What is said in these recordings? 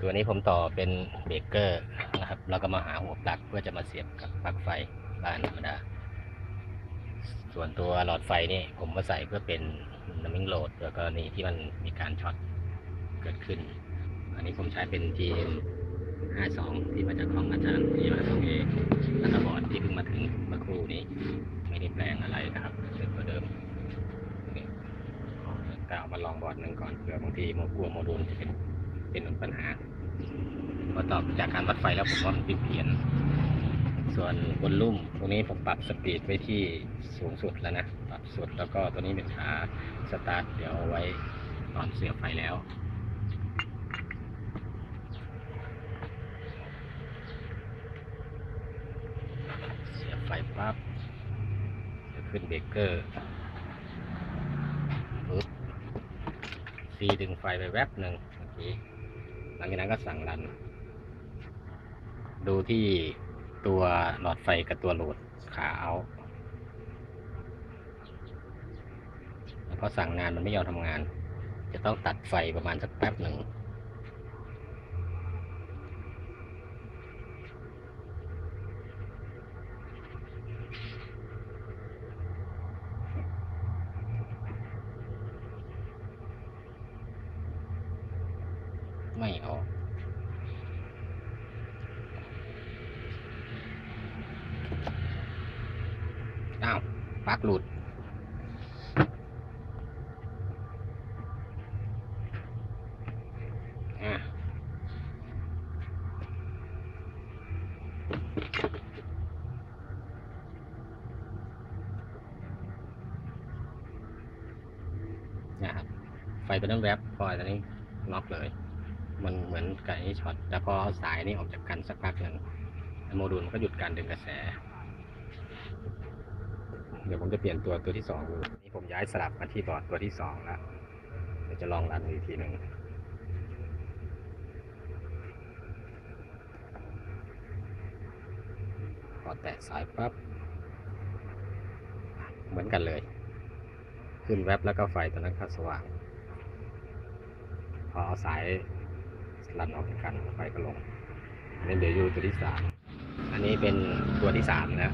ตัวนี้ผมต่อเป็นเบรกเกอร์นะครับแล้วก็มาหาหัวปลั๊กเพื่อจะมาเสียบกับปลั๊กไฟบ้านธรรมดา ส่วนตัวหลอดไฟนี่ผมมาใส่เพื่อเป็นน้ำมิงโหลดแล้วก็นี่ที่มันมีการช็อตเกิดขึ้น อันนี้ผมใช้เป็น GM 52 ที่มาจากของอาจารย์ GM 52A แล้วก็บอร์ดที่เพิ่งมาถึงเมื่อครู่นี้ ไม่ได้แปลงอะไรนะครับเดิมกว่าเดิมนี่ก็เอามาลองบอร์ดหนึ่งก่อนเผื่อบางทีโมกลัวโมดูลจะเป็น เป็นปัญหาพอตอบจากการวัดไฟแล้วผมว่ามันผิดเพี้ยน ส่วนบนลุ่มตรงนี้ผมปรับสปีดไว้ที่สูงสุดแล้วนะ ปรับสุดแล้วก็ตัวนี้เป็นขาสตาร์ทเดี๋ยวเอาไว้ตอนเสียบไฟแล้วเสียไฟปั๊บจะขึ้นเบรกเกอร์ปึ๊บซีดึงไฟไปแวบหนึ่งเมื่อกี้ งจากนั้นก็สั่งรัน ดูที่ตัวหลอดไฟกับตัวโหลดขาเอาแล้วพอสั่งงานมันไม่ยอมทำงาน จะต้องตัดไฟประมาณสักแป๊บหนึ่ง ไม่ออก อ้าวปลั๊กหลุด อะนะครับไฟตัวนั้นแวบพอตอนนี้ล็อกเลย มันเหมือนกับไอ้ช็อต แต่พอสายนี้ออกจากกันสักพักหนึ่งโมดูลมันก็หยุดการดึงกระแส เดี๋ยวผมจะเปลี่ยนตัวตัวที่สองดูนี่ผมย้ายสลับมาที่บอร์ดตัวที่สองแล้วเดี๋ยวจะลองรันอีกทีหนึ่งพอแตะสายปั๊บเหมือนกันเลย ขึ้นแว็บแล้วก็ไฟตัวนั้นก็สว่าง พอเอาสาย รันออกจากกันไฟก็ลงอันนี้เดี๋ยวอยู่ตัวที่สามอันนี้เป็นตัวที่สามนะ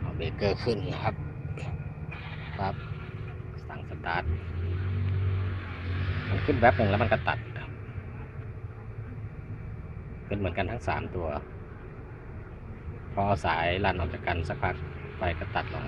เอาเบรกเกอร์ขึ้นนะครับปั๊บสั่งสตาร์ทมันขึ้นแป๊บหนึ่งแล้วมันก็ตัดครับเป็นเหมือนกันทั้งสามตัว พอเอาสายรันออกจากกันสักพักไฟก็ตัดลง